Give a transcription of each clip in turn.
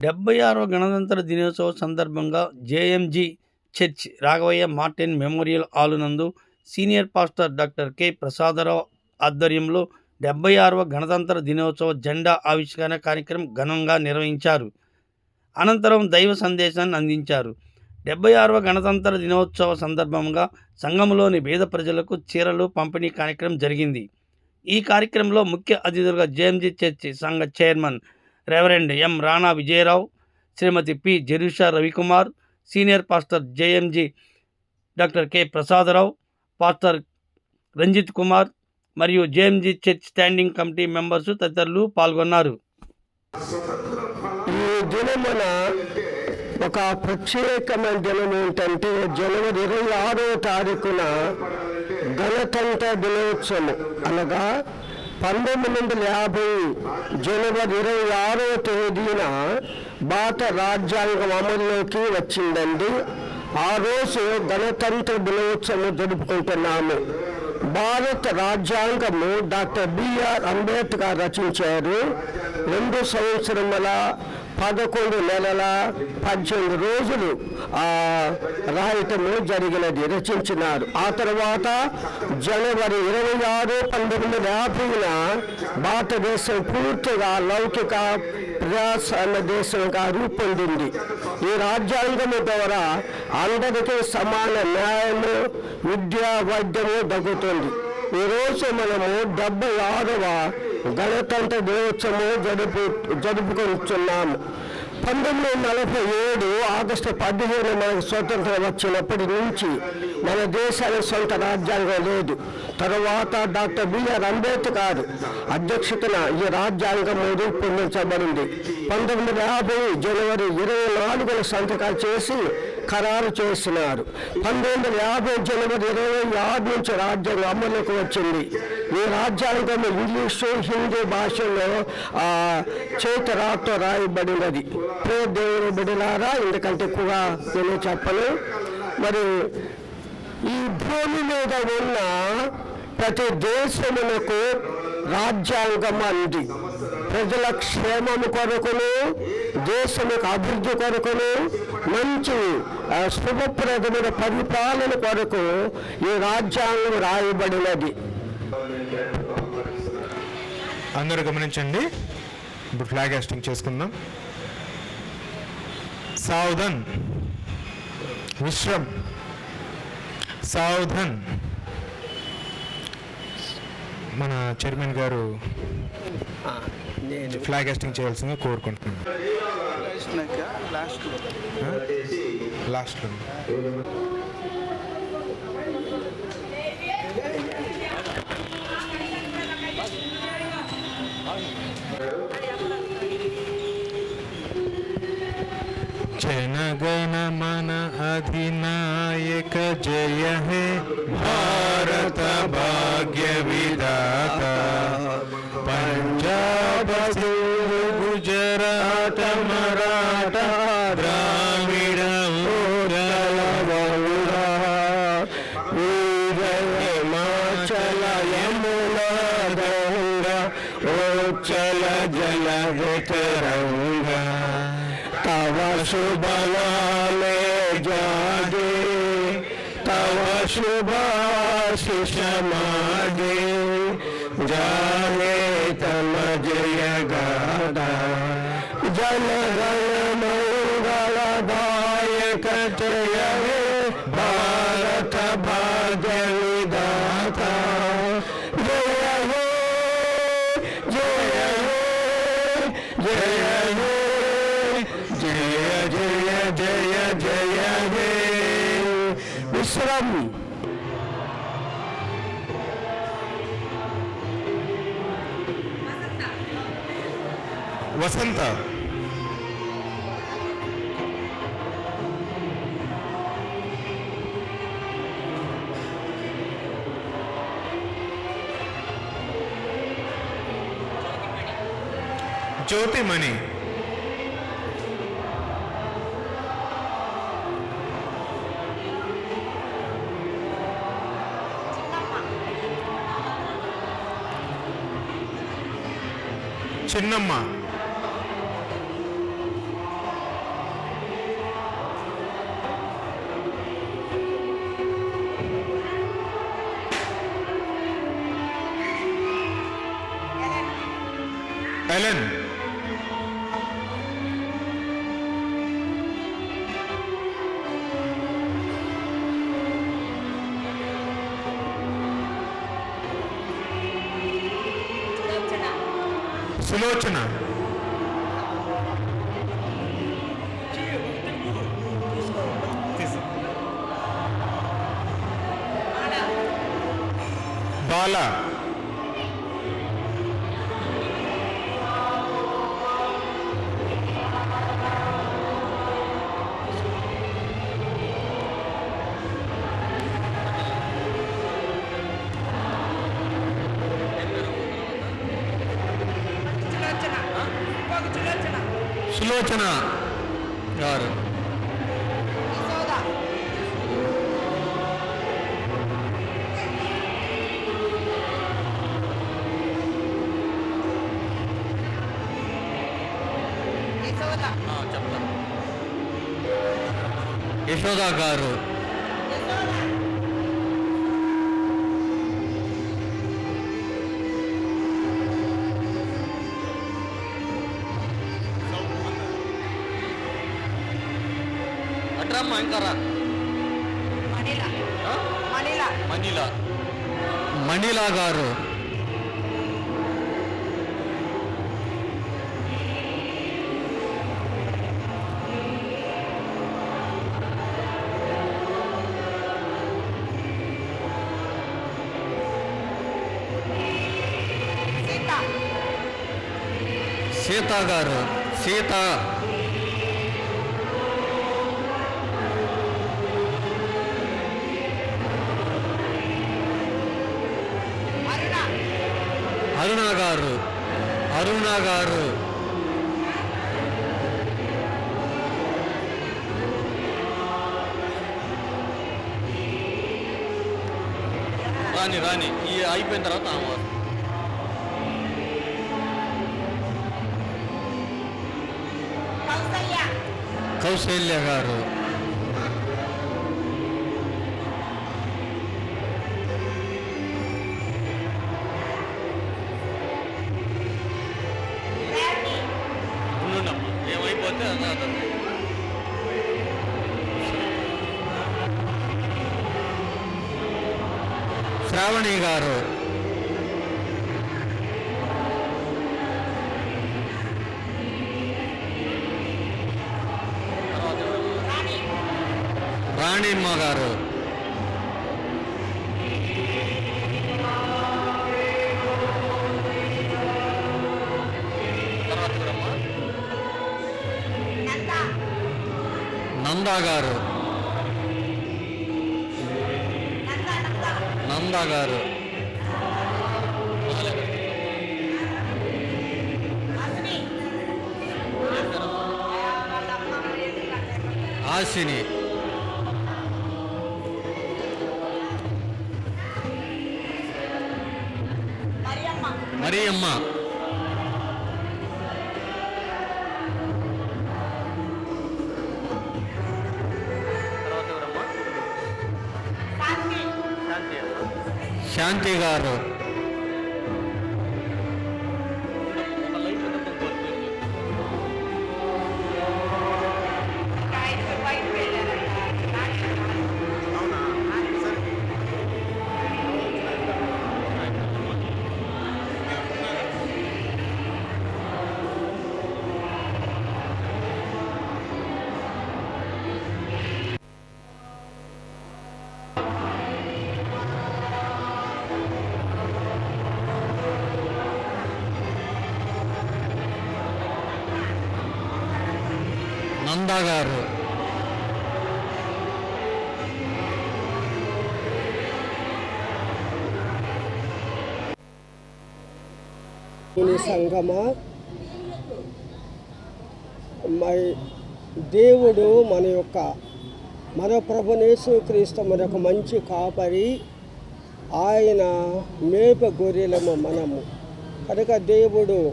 డెబ్బై ఆరవ గణతంత్ర దినోత్సవ సందర్భంగా JMG church Raghavaiah Martin memorial hall నందు senior pastor doctor K. Prasada Rao ఆధ్వర్యంలో డెబ్బై ఆరవ గణతంత్ర దినోత్సవ జెండా ఆవిష్కరణ కార్యక్రమం ఘనంగా నిర్వహించారు. అనంతరం దైవ సందేశాన్ని అందించారు. డెబ్బై ఆరవ గణతంత్ర దినోత్సవ సందర్భంగా సంఘంలోని పేద ప్రజలకు చీరలు పంపిణీ కార్యక్రమం జరిగింది. ఈ కార్యక్రమంలో ముఖ్య అతిథులుగా జేఎంజీ చర్చి సంఘ chairman reverend M Rana Vijaya Rao Shrimati P Jerusha Ravikumar senior pastor JMG doctor K Prasada Rao pastor Ranjith Kumar మరియు JMG church standing committee members తదితరులు పాల్గొన్నారు. ఈ దినమున ఒక ప్రత్యేకమైన దినం ఏంటంటే జనవరి ఇరవై ఆరో తారీఖున గణతంత్ర దినోత్సవం అనగా పంతొమ్మిది వందల యాభై జనవరి ఇరవై ఆరో తేదీన భారత రాజ్యాంగం అమల్లోకి వచ్చిందండి. ఆ రోజు గణతంత్ర దినోత్సవం జరుపుకుంటున్నాము. భారత రాజ్యాంగము డాక్టర్ బిఆర్ అంబేద్కర్ రచించారు. రెండు సంవత్సరముల పదకొండు నెలల పద్దెనిమిది రోజులు ఆ రాయటము జరిగినది. రచించినారు. ఆ తర్వాత జనవరి ఇరవై ఆరు పంతొమ్మిది వందల యాభైన భారతదేశం పూర్తిగా లౌకిక ప్రజాస్వామ్య దేశంగా రూపొందింది. ఈ రాజ్యాంగము ద్వారా అందరికీ సమాన న్యాయము విద్య వైద్యము దగ్గుతుంది ఈరోజు మనము డెబ్బై ఆరవ గణతంత్ర దినోత్సవం జరుపు జరుపుకుంటున్నాము పంతొమ్మిది వందల నలభై ఏడు ఆగస్టు పదిహేను మనకు స్వతంత్రం వచ్చినప్పటి నుంచి మన దేశానికి సొంత రాజ్యాంగం లేదు. తరువాత డాక్టర్ బిఆర్ అంబేద్కర్ అధ్యక్షతన ఈ రాజ్యాంగం రూపొందించబడింది. పంతొమ్మిది వందల యాభై జనవరి ఇరవై నాలుగున సంతకాలు చేసి ఖరారు చేసినారు. పంతొమ్మిది వందల యాభై జనవరి ఇరవై ఆరు నుంచి రాజ్యాంగం అమలుకు వచ్చింది. ఈ రాజ్యాంగం ఇంగ్లీషు హిందీ భాషలో చేత చేతి రాతో రాయబడినది. ప్రే దేవుని బిడలారా ఎందుకంటే ఎక్కువగా నేను చెప్పను. మరి ఈ భూమి మీద ఉన్న ప్రతి దేశమునకు రాజ్యాంగం అంది. ప్రజల క్షేమము కొరకును దేశముకు అభివృద్ధి కొరకును మంచి శుభప్రదమైన పరిపాలన కొరకు ఈ రాజ్యాంగం రాయబడినది. అందరూ గమనించండి. ఇప్పుడు ఫ్లాగ్ హాస్టింగ్ చేసుకుందాం. సావధన్. విశ్రం. సావధన్. మన చైర్మన్ గారు నేను ఫ్లాగ్ హాస్టింగ్ చేయాల్సిందిగా కోరుకుంటున్నాను. లాస్ట్లో जनगण मन अधिनायक जय हे भारत भाग्य विधाता। लगत रहूँगा तवा सुबला में जागे, तवा सुबह से समागे जाने तमज गादा जन गण मंगल दायक भारत भाग्य दाता जय जय Jaya He Jaya Jaya Jaya Jaya He Wisram Vasanta Jyothimani Chinnamma Ellen. Ellen. Sulochana Bala. きながあるいそうだいそうだ Manila Manila గారు సీత గారు సీత అరుణ గారు. రాని రాని. ఈ అయిపోయిన తర్వాత ఆమె. కౌశల్య గారు. ఉన్నారు రాణిమ్మ గారు. నందా గారు. నందా గారు. ఆశిని. మరియమ్మ. శాంతి గారు. నందా గారు. సంగమా. మరి దేవుడు మన యొక్క మన ప్రభునేసు క్రీస్తు మన యొక్క మంచి కాపరి. ఆయన మేప గొర్రెలము మనము. కనుక దేవుడు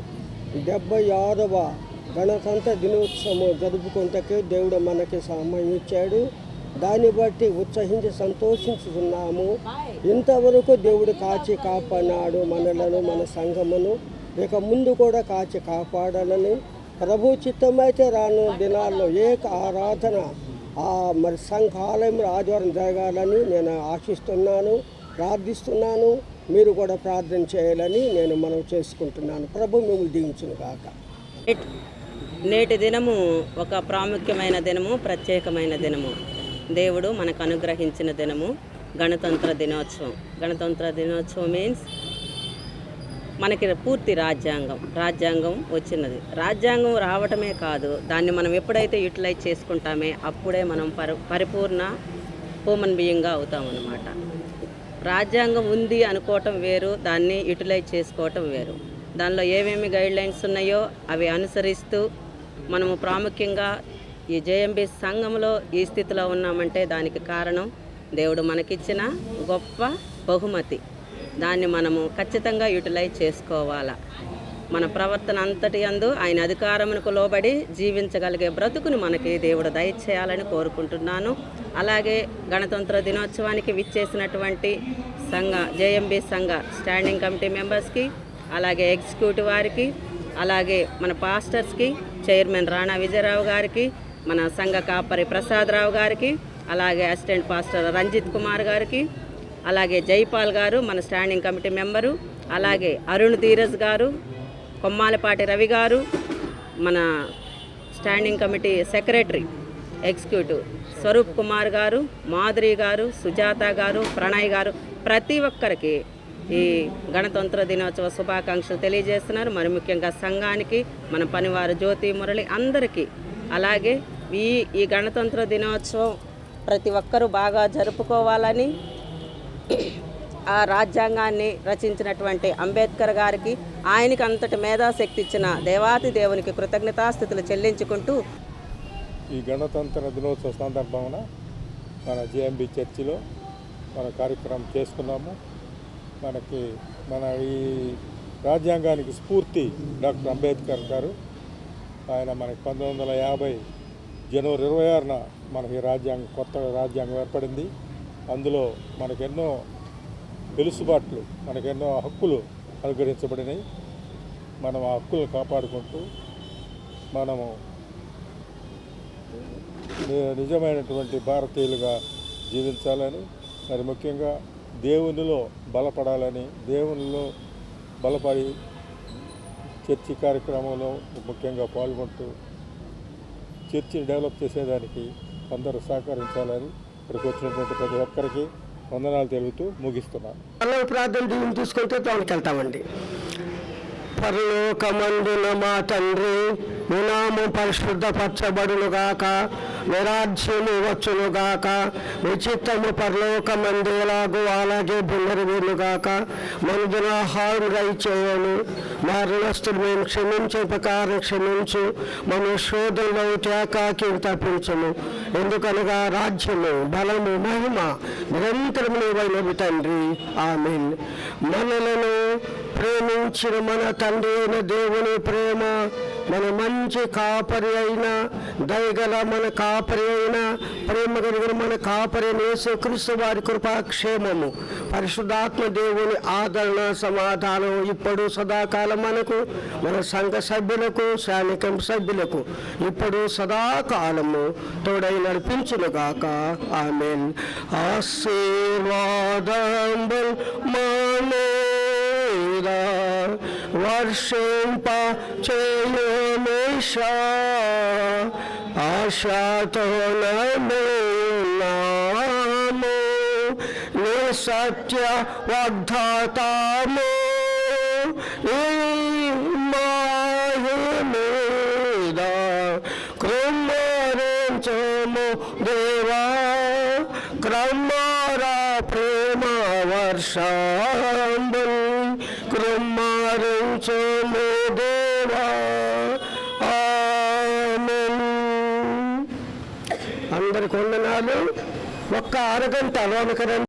డెబ్బై ఆరవ గణతంత్ర దినోత్సవం జరుపుకుంటకే దేవుడు మనకి సమయం ఇచ్చాడు. దాన్ని బట్టి ఉత్సహించి సంతోషించుతున్నాము ఇంతవరకు దేవుడు కాచి కాపాడినాడు మనలను మన సంఘమును. ఇక ముందు కూడా కాచి కాపాడాలని ప్రభు చిత్తమైతే రాను దినాల్లో ఏక ఆరాధన ఆ మరి సంఘాలయంలో ఆదివారం జరగాలని నేను ఆశిస్తున్నాను ప్రార్థిస్తున్నాను. మీరు కూడా ప్రార్థన చేయాలని నేను మనం చేసుకుంటున్నాను. ప్రభు మిమ్మల్ని దీవించును కాక నేటి- దినము ఒక ప్రాముఖ్యమైన దినము ప్రత్యేకమైన దినము. దేవుడు మనకు అనుగ్రహించిన దినము గణతంత్ర దినోత్సవం. గణతంత్ర దినోత్సవం మీన్స్ మనకి పూర్తి రాజ్యాంగం. రాజ్యాంగం వచ్చినది. రాజ్యాంగం రావటమే కాదు దాన్ని మనం ఎప్పుడైతే యూటిలైజ్ చేసుకుంటామే అప్పుడే మనం పరి పరిపూర్ణ హ్యూమన్ బీయింగ్గా అవుతామన్నమాట రాజ్యాంగం ఉంది అనుకోవటం వేరు దాన్ని యూటిలైజ్ చేసుకోవటం వేరు. దానిలో ఏమేమి గైడ్ లైన్స్ ఉన్నాయో అవి అనుసరిస్తూ మనము ప్రాముఖ్యంగా ఈ జేఎంబి సంఘంలో ఈ స్థితిలో ఉన్నామంటే దానికి కారణం దేవుడు మనకిచ్చిన గొప్ప బహుమతి. దాన్ని మనము ఖచ్చితంగా యూటిలైజ్ చేసుకోవాలా. మన ప్రవర్తన అంతటి అందు ఆయన అధికారమునకు లోబడి జీవించగలిగే బ్రతుకుని మనకి దేవుడు దయచేయాలని కోరుకుంటున్నాను. అలాగే గణతంత్ర దినోత్సవానికి విచ్చేసినటువంటి సంఘ జేఎంబి సంఘ స్టాండింగ్ కమిటీ మెంబర్స్కి అలాగే ఎగ్జిక్యూటివ్ వారికి అలాగే మన పాస్టర్స్కి చైర్మన్ రాణా విజయరావు గారికి మన సంఘ కాపరి ప్రసాదరావు గారికి అలాగే అసిస్టెంట్ పాస్టర్ రంజిత్ కుమార్ గారికి అలాగే జైపాల్ గారు మన స్టాండింగ్ కమిటీ మెంబరు అలాగే అరుణ్ ధీరజ్ గారు కొమ్మాలపాటి రవి గారు మన standing committee secretary executive Swaroop Kumar గారు మాధురి గారు సుజాత గారు ప్రణయ్ గారు ప్రతి ఒక్కరికి ఈ గణతంత్ర దినోత్సవ శుభాకాంక్షలు తెలియజేస్తున్నారు. మరి ముఖ్యంగా సంఘానికి మన పనివారు జ్యోతి మురళి అందరికీ. అలాగే ఈ ఈ గణతంత్ర దినోత్సవం ప్రతి ఒక్కరూ బాగా జరుపుకోవాలని ఆ రాజ్యాంగాన్ని రచించినటువంటి అంబేద్కర్ గారికి ఆయనకి అంతటి మేధాశక్తి ఇచ్చిన దేవాతి దేవునికి కృతజ్ఞతాస్థితులు చెల్లించుకుంటూ ఈ గణతంత్ర దినోత్సవ సందర్భంగా మన జేఎంబి చర్చిలో మన కార్యక్రమం చేసుకున్నాము. మనకి మన ఈ రాజ్యాంగానికి స్ఫూర్తి డాక్టర్ అంబేద్కర్ గారు. ఆయన మనకి పంతొమ్మిది వందల యాభై జనవరి ఇరవై ఆరున మనకి ఈ రాజ్యాంగం కొత్త రాజ్యాంగం ఏర్పడింది. అందులో మనకెన్నో వెలుసుబాట్లు మనకెన్నో హక్కులు అనుగ్రహించబడినాయి. మనం ఆ హక్కులను కాపాడుకుంటూ మనము ని- నిజమైనటువంటి భారతీయులుగా జీవించాలని మరి ముఖ్యంగా దేవునిలో బలపడాలని దేవునిలో బలపడి చర్చి కార్యక్రమంలో ముఖ్యంగా పాల్గొంటూ చర్చిని డెవలప్ చేసేదానికి అందరూ సహకరించాలని ఇక్కడికి వచ్చినటువంటి ప్రతి ఒక్కరికి వందనాలు తెలుపుతూ ముగిస్తున్నాను అలా ప్రార్థన దీన్ని తీసుకుంటే తోనికి వెళ్తామండి. పరలోకమందున మా తండ్రి మీ నామం నిరాజ్యము వచ్చునుగాక మీ రాజ్యము గాక అలాగే బున్నరవేలు గాక. మనుదిన ఆహారం చేయను మా మేము క్షమించే ప్రకారం క్షమించు. మన శోధంలో టేకాకి తప్పించము. ఎందుకనగా రాజ్యము బలము మహిమ నిరంతరం నీవైనవి తండ్రి. ఆమె మనలను ప్రేమించిన మన తండ్రి అయిన దేవుని ప్రేమ మన మంచి కాపరి అయిన దయగల మన కాపరి అయిన ప్రేమ కలిగిన మన కాపరి అయిన యేసుక్రీస్తు వారి కృపాక్షేమము. పరిశుద్ధాత్మ దేవుని ఆదరణ సమాధానం ఇప్పుడు సదాకాలం మనకు మన సంఘ సభ్యులకు సైనికం సభ్యులకు ఇప్పుడు సదాకాలము తోడై నడిపించునుగాక ఆమె ఆశీర్వాదం మానేదా হর্ষেল পাচেল মেশা আশা তনবে নাম নিসত্য বদ্ধতাম এই అందరికి వందనాలు ఒక్క అరగంట లోనకరండి